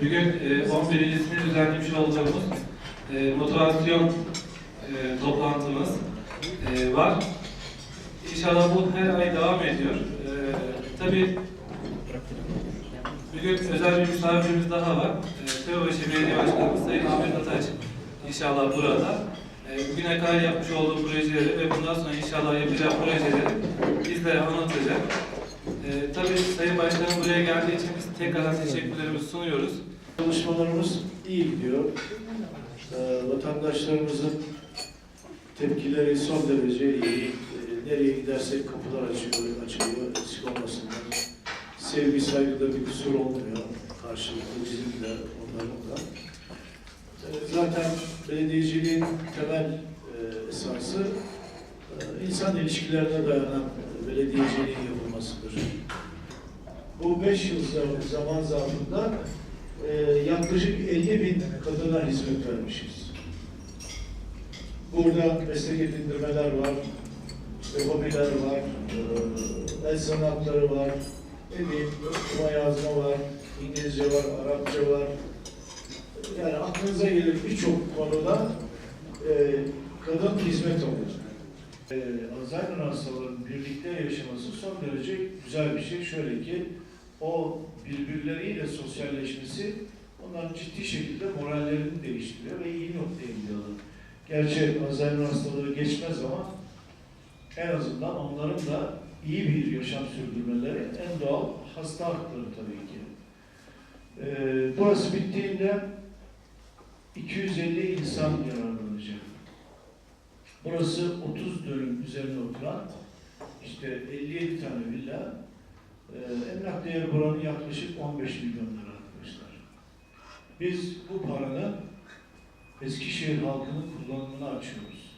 Bugün e, 11.sini düzenlemiş olduğumuz e, motivasyon e, toplantımız e, var. İnşallah bu her ay devam ediyor. E, tabii bugün özel bir misafirimiz daha var. E, Köybaşı Belediye Başkanımız Sayın Ahmet Ataç inşallah burada. E, bugüne kadar yapmış olduğu projeleri ve bundan sonra inşallah yapacağı projeleri bizlere anlatacak. E, tabii Sayın Başkanım buraya geldiği için tekrardan teşekkürlerimizi sunuyoruz. Çalışmalarımız iyi gidiyor. Ee, vatandaşlarımızın tepkileri son derece iyi. Ee, nereye gidersek kapılar açıyor, açılıyor, eksik olmasınlar. Sevgi, saygıda bir kusur olmuyor. Karşılıklı bizim de, onların da. Ee, zaten belediyeciliğin temel e, esası e, insan ilişkilerine dayanan belediyeciliğin yapılmasıdır. Bu beş yıl zaman zarfında e, yaklaşık 50 bin kadına hizmet vermişiz. Burada meslek edindirmeler var, işte hobiler var, e, el sanatları var, ne bileyim, yazma var, İngilizce var, Arapça var. Yani aklınıza gelir birçok konuda e, kadın hizmet alıyor. E, Alzheimer hastalarının birlikte yaşaması son derece güzel bir şey. Şöyle ki, o birbirleriyle sosyalleşmesi onların ciddi şekilde morallerini değiştiriyor ve iyi noktaya gidiyorlar. Gerçi Alzheimer hastalığı geçmez ama en azından onların da iyi bir yaşam sürdürmeleri en doğal hasta hakları tabii ki. Ee, burası bittiğinde 250 insan yararlanacak. Burası 30 dönüm üzerine oturan işte 57 tane villa, ee, emlak değeri buranın yaklaşık 15 milyon lira arkadaşlar. Biz bu paranın Eskişehir halkının kullanımına açıyoruz.